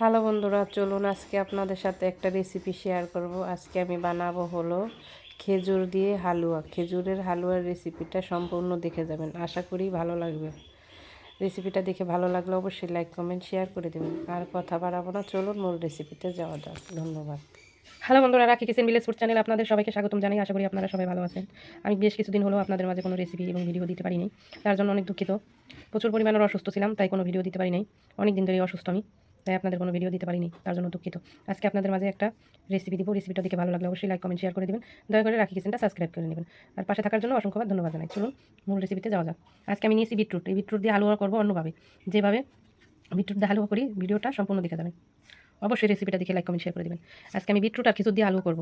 Hello বন্ধুরা, চলুন আজকে আপনাদের সাথে একটা রেসিপি শেয়ার করব। আজকে আমি বানাবো হলো খেজুর দিয়ে হালুয়া। খেজুরের হালুয়ার রেসিপিটা সম্পূর্ণ দেখে যাবেন, আশা করি ভালো লাগবে। রেসিপিটা দেখে ভালো লাগলে অবশ্যই লাইক কমেন্ট শেয়ার করে দেবেন। আর কথা বাড়াবো না, চলুন মূল রেসিপিতে যাওয়া যাক। ধন্যবাদ। হ্যালো বন্ধুরা, রাখি কিচেন ভিলেজ ফুড চ্যানেল আপনাদের সবাইকে স্বাগতম জানাই। আশা করি আপনারা সবাই ভালো আছেন। আমি বেশ কিছুদিন হলো আপনাদের মাঝে কোনো রেসিপি এবং ভিডিও দিতে পারিনি। তার জন্য অনেক দুঃখিত। প্রচুর পরিমাণের অসুস্থ ছিলাম, তাই কোনো ভিডিও দিতে পারি নাই। অনেক দিন ধরেই অসুস্থ আমি। তাই আপনাদের কোনো ভিডিও দিতে পারিনি, তার জন্য দুঃখিত। আজকে আপনাদের মাঝে একটা রেসিপি দিব রেসিপিটা দেখে ভালো লাগলে অবশ্যই লাইক কমেন্ট শেয়ার করে দেবেন। দয়া করে রাখি কিচেনটা সাবস্ক্রাইব করে নেবেন। আর পাশে থাকার জন্য অসংখ্যবার ধন্যবাদ জানাই। চলুন মূল রেসিপিতে যাওয়া যাক। আজকে আমি নিয়েছি বিটরুট এই বিটরুট দিয়ে হালুয়া করব অন্যভাবে। যেভাবে বিটরুট দিয়ে হালুয়া করি, ভিডিওটা সম্পূর্ণ দেখে যাবেন। অবশ্যই রেসিপিটা দেখে লাইক কমেন্ট শেয়ার করে দেবেন। আজকে আমি বিটরুট আর খেজুর দিয়ে আলু করব।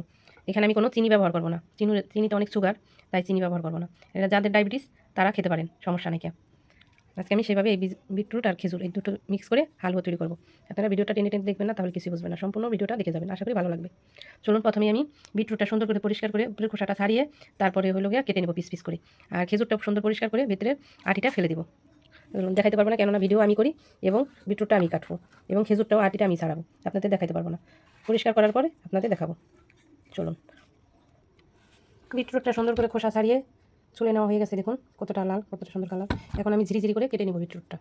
এখানে আমি কোনো চিনি ব্যবহার করব না। চিনি, চিনিতে অনেক সুগার তাই চিনি ব্যবহার করব না। এটা যাদের ডায়াবেটিস তারা খেতে পারেন, সমস্যা নেই আজকে আমি সেভাবে এই বিটরুট আর খেজুর, এই দুটো মিক্স করে হালুয়া তৈরি করব। আপনারা ভিডিওটা টেনে টেনে দেখবেন না, তাহলে কিছু বুঝবেন না। সম্পূর্ণ ভিডিওটা দেখে যাবেন। আশা করি ভালো লাগবে। চলুন প্রথমে আমি বিটরুটটা সুন্দর করে পরিষ্কার করে উপরের খোসাটা ছাড়িয়ে তারপরে হলো গিয়ে কেটে নেব পিস পিস করে। আর খেজুরটা সুন্দর পরিষ্কার করে ভিতরে আটিটা ফেলে দেবো। দেখাতে পারব না, কেননা ভিডিও আমি করি এবং বিটরুটটা আমি কাটবো এবং খেজুরটাও আটিটা আমি ছাড়াবো। আপনাদের দেখাতে পারব না। পরিষ্কার করার পরে আপনাদের দেখাবো। চলুন। বিটরুটটা সুন্দর করে খোসা ছাড়িয়ে চুলে নেওয়া হয়ে গেছে, দেখুন, কতটা লাল, কতটা সুন্দর কালার এখন আমি ঝিরি ঝিরি করে কেটে নেব বিটরুটটা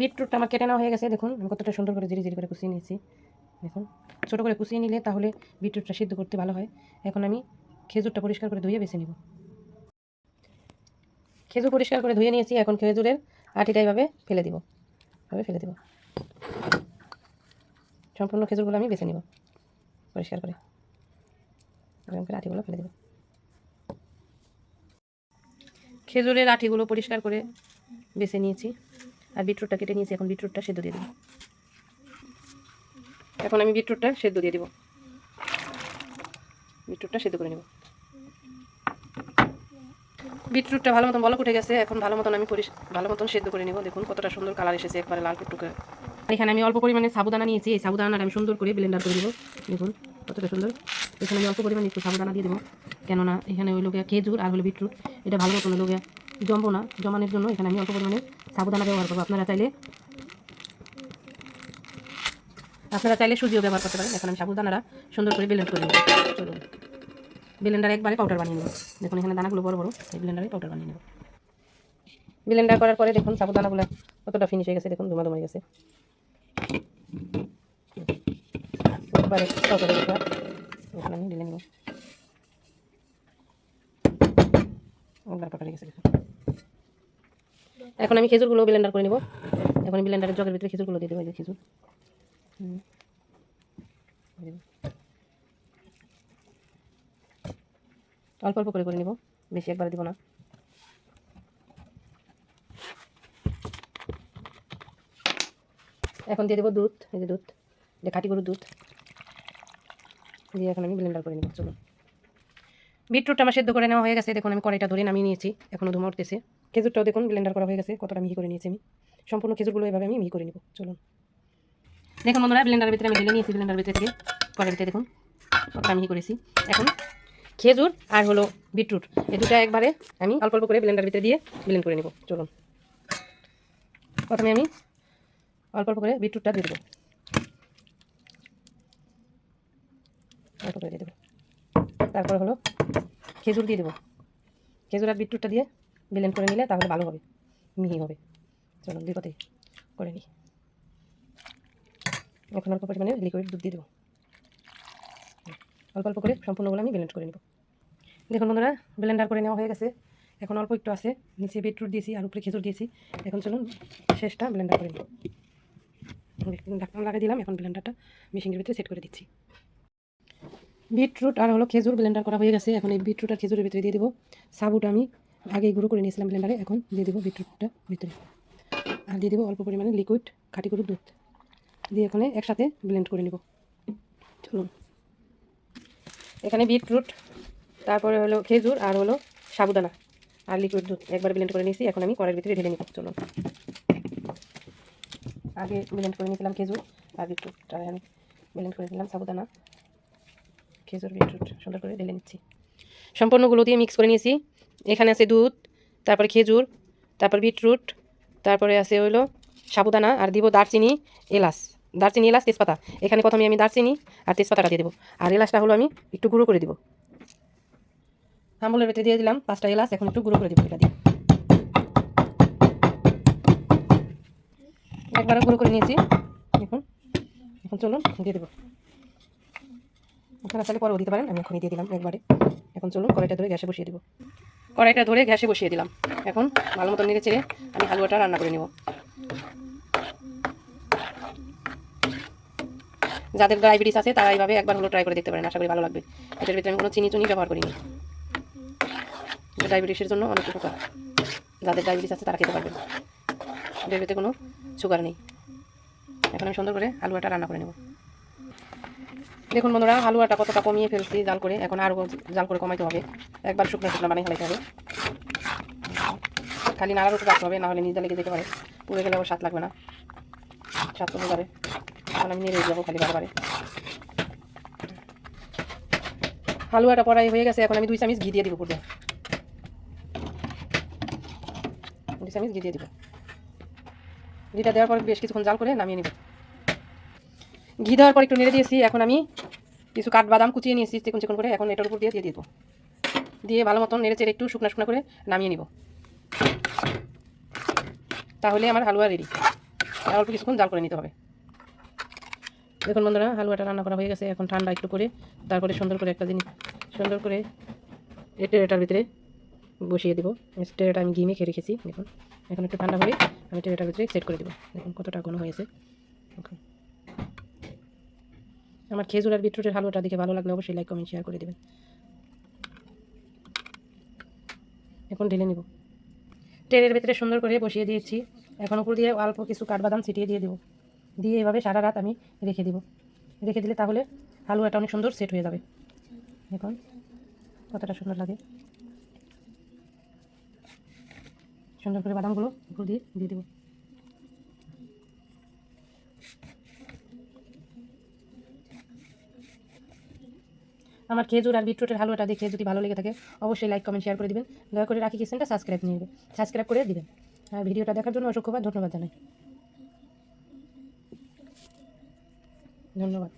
বিটরুটটা আমার কেটে নেওয়া হয়ে গেছে, দেখুন, আমি কতটা সুন্দর করে ঝিরি ঝিরি করে কুচিয়ে নিয়েছি। দেখুন, ছোটো করে কুচিয়ে নিলে তাহলে বিটরুটটা সিদ্ধ করতে ভালো হয়। এখন আমি খেজুরটা পরিষ্কার করে ধুয়ে বেছে নেব। খেজুর পরিষ্কার করে ধুয়ে নিয়েছি, এখন খেজুরের আটিটা এইভাবে ফেলে দিব। এভাবে ফেলে দিব। সম্পূর্ণ খেজুরগুলো আমি বেছে নিব, পরিষ্কার করে। করে আটিগুলো ফেলে দেব। খেজুরের আটিগুলো পরিষ্কার করে বেছে নিয়েছি। আর বিটরুটটা কেটে নিয়েছি, এখন বিটরুটটা সেদ্ধ দিয়ে দেবো। এখন আমি বিটরুটটা সেদ্ধ দিয়ে দেবো। বিটরুটটা সেদ্ধ করে নেব। বিটরুটটা ভালো মতন বলক উঠে গেছে, এখন ভালো মতন আমি ভালো মতন সেদ্ধ করে নেব। দেখুন কতটা সুন্দর কালার এসেছে একবারে লাল টুকটুকে। এখানে আমি অল্প পরিমাণে সাবুদানা নিয়েছি, এই সাবুদানাটা আমি সুন্দর করে ব্লেন্ডার করে দেবো। দেখুন কতটা সুন্দর। এখানে আমি অল্প পরিমাণে একটু সাবুদানা দিয়ে দেবো। কেননা এখানে ওই লোকে খেজুর, আর হলো বিটরুট। এটা ভালো মতন লোকে জমবো না, জমানোর জন্য এখানে আমি অল্প পরিমাণে সাবুদানা ব্যবহার করব। আপনারা চাইলে আপনারা চাইলে সুজিও ব্যবহার করতে পারেন। এখন আমি সাবুদানাটা সুন্দর করে ব্লেন্ড করে নেব চলুন। ব্লেন্ডার একবারে পাউডার বানিয়ে নেব। দেখুন, এখানে দানাগুলো বড় বড়। এই ব্লেন্ডারে পাউডার বানিয়ে নেব। ব্লেন্ডার করার পরে দেখুন, সাবুদানাগুলো কতটা ফিনিশ হয়ে গেছে। দেখুন ধুমা ধুমা গেছে। একবারে পাউডারে আমি ঢেলে নেব একবার পাউডার হয়ে গেছে দেখুন এখন আমি খেজুরগুলো ব্লেন্ডার করে নেব। এখন ব্লেন্ডারের জগের ভিতরে খেজুরগুলো দিয়ে দেবো যে খেজুর। অল্প অল্প করে করে নিব, বেশি একবার দিব না। এখন দিয়ে দেবো দুধ, এই যে দুধ এটা খাঁটি গরুর দুধ। দিয়ে এখন আমি ব্লেন্ডার করে নেব, চলুন। বিটরুটটা আমার সেদ্ধ করে নেওয়া হয়ে গেছে। দেখুন, আমি কড়াইটা ধরে নামিয়ে নিয়েছি। এখনও ধুমা উঠতেছে। খেজুরটাও দেখুন ব্লেন্ডার করা হয়ে গেছে। কতটা মিহি করে নিয়েছি আমি। সম্পূর্ণ খেজুরগুলো এভাবে আমি মিহি করে নেব। চলুন। দেখুন বন্ধুরা ব্লেন্ডারের ভিতরে আমি ঢেলে নিয়েছি। ব্লেন্ডারের ভিতরে থেকে কড়াইয়ের ভিতরে দেখুন, কতটা মিহি করেছি। এখন খেজুর আর হলো বিটরুট, এই দুটো একবারে আমি অল্প অল্প করে ব্লেন্ডার ভিতরে দিয়ে ব্লেন্ড করে নেব। চলুন। প্রথমে আমি অল্প অল্প করে বিটরুটটা দিয়ে দেবো। অল্প করে দিয়ে দেবো। তারপর হলো খেজুর দিয়ে দেবো। খেজুর আর বিটরুটটা দিয়ে ব্লেন্ড করে নিলে তাহলে ভালো হবে, মিহি হবে। চলুন দুই কথাই করে নিই। এখন অল্প পরিমাণে লিকুইড দুধ দিয়ে দেবো। অল্প অল্প করে সম্পূর্ণগুলো আমি ব্লেন্ড করে নেব। দেখুন বন্ধুরা ব্লেন্ডার করে নেওয়া হয়ে গেছে। এখন অল্প একটু আছে, নিচে বিটরুট দিয়েছি আর উপরে খেজুর দিয়েছি। এখন চলুন শেষটা ব্লেন্ডার করে নেব ঢাকনা লাগিয়ে দিলাম, এখন ব্লেন্ডারটা মেশিনের ভিতরে সেট করে দিচ্ছি। বিটরুট আর হলো খেজুর ব্লেন্ডার করা হয়ে গেছে। এখন এই বিটরুট আর খেজুরের ভিতরে দিয়ে দেবো। সাবুটা আমি আগে গুঁড়ো করে নিয়েছিলাম ব্লেন্ডারে এখন দিয়ে দেবো বিটরুটটা ভিতরে। আর দিয়ে দেবো অল্প পরিমাণে লিকুইড খাঁটি গরুর দুধ। দিয়ে এখানে একসাথে ব্লেন্ড করে নেব। চলুন। এখানে বিটরুট, তারপরে হলো খেজুর আর হলো সাবুদানা আর লিকুইড দুধ একবার ব্লেন্ড করে নিয়েছি। এখন আমি কড়াইয়ের ভিতরে ঢেলে নিব। চলুন। আগে ব্লেন্ড করে নিয়েছিলাম খেজুর আর বিটরুট আর ব্লেন্ড করে নিলাম সাবুদানা। খেজুর বিটরুট সুন্দর করে ঢেলে নিচ্ছি। সম্পূর্ণগুলো দিয়ে মিক্স করে নিয়েছি। এখানে আছে দুধ, তারপরে খেজুর, তারপর বিটরুট, তারপরে আছে হইল সাবুদানা, আর দিব দারচিনি, এলাচ। দারচিনি, এলাচ, তেজপাতা। এখানে প্রথমে আমি দারচিনি আর তেজপাতাটা দিয়ে দেবো। আর এলাচটা হলো আমি একটু গুঁড়ো করে দিব। হাম্বলের ভেতরে দিয়ে দিলাম পাঁচটা এলাচ, এখন একটু গুঁড়ো করে দিব এটা দিয়ে। একবারে গুঁড়ো করে নিয়েছি। এখন এখন চলুন, দিয়ে দেবো। আপনারা চাইলে পরেও দিতে পারেন, আমি এখনই দিয়ে দিলাম একবারে। এখন চলুন কড়াইটা ধরে গ্যাসে বসিয়ে দেবো। কড়াইটা ধরে গ্যাসে বসিয়ে দিলাম। এখন ভালো মতো নেড়ে চেড়ে আমি হালুয়াটা রান্না করে নেব। যাদের ডায়াবেটিস আছে, তারা এইভাবে একবার হলো ট্রাই করে দেখতে পারেন, আশা করি ভালো লাগবে। এটার ভিতরে আমি কোনো চিনি চুনি ব্যবহার করিনি। ডায়াবেটিসের জন্য অনেক উপকার। যাদের ডায়াবেটিস আছে, তারা খেতে পারবেন। এটার ভিতরে কোনো সুগার নেই। এখন আমি সুন্দর করে হালুয়াটা রান্না করে নেব। দেখুন বন্ধুরা, হালুয়াটা কতটা কমিয়ে ফেলছি জাল করে। এখন আরও জাল করে কমাইতে হবে। একবার শুকনো শুকনো বানিয়ে ফেলাইতে হবে। খালি নাড়ার উপর রাখতে হবে, নাহলে নিজে লেগে যেতে পারে। পুড়ে গেলে আবার স্বাদ লাগবে না। স্বাদ কমে যাবে এখন আমি নেড়ে যাব খালি বারবারে। হালুয়াটা পড়াই হয়ে গেছে, এখন আমি দুই চামিচ ঘি দিয়ে দিব পুরো দুই চামিচ ঘি দিয়ে দিব। ঘিটা দেওয়ার পর বেশ কিছুক্ষণ জাল করে নামিয়ে নিব। ঘি দেওয়ার পর একটু নেড়ে দিয়েছি, এখন আমি কিছু কাঠবাদাম কুচিয়ে নিয়েছি চিকন চিকন করে এখন এটার উপর দিয়ে দিয়ে দিব। দিয়ে ভালো মতন নেড়ে চেড়ে একটু শুকনো শুকনো করে নামিয়ে নিব। তাহলে আমার হালুয়া রেডি অল্প কিছুক্ষণ জাল করে নিতে হবে। দেখুন বন্ধুরা, হালুয়াটা রান্না করা হয়ে গেছে। এখন ঠান্ডা একটু করে তারপরে সুন্দর করে একটা জিনিস, সুন্দর করে এটার ভিতরে বসিয়ে দেবো। ট্রেটা আমি ঘি মেখে রেখেছি, দেখুন। এখন একটু ঠান্ডা হলে আমি ট্রেটার ভিতরে সেট করে দেবো। দেখুন কতটা ঘন হয়েছে। দেখুন আমার খেজুর আর বিটরুটের হালুয়াটা দেখে ভালো লাগলে অবশ্যই লাইক কমেন্ট শেয়ার করে দেবেন। এখন ঢেলে নিব। ট্রেনের ভিতরে সুন্দর করে বসিয়ে দিয়েছি। এখন উপর দিয়ে অল্প কিছু কাঠবাদাম ছিটিয়ে দিয়ে দেবো। দিয়ে এভাবে সারা রাত আমি রেখে দিব। রেখে দিলে তাহলে হালুয়াটা অনেক সুন্দর সেট হয়ে যাবে। এখন কতটা সুন্দর লাগে। সুন্দর করে বাদামগুলো উপর দিয়ে দিয়ে দেবো। আমার খেজুর আর বিটরুটের হালুয়াটা দেখে যদি ভালো লেগে থাকে, অবশ্যই লাইক কমেন্ট শেয়ার করে দিবেন। দয়া করে রাখি কিচেনটা সাবস্ক্রাইব নিয়ে সাবস্ক্রাইব করে দেবেন। আর ভিডিওটা দেখার জন্য অসংখ্যবার ধন্যবাদ জানাই। ধন্যবাদ।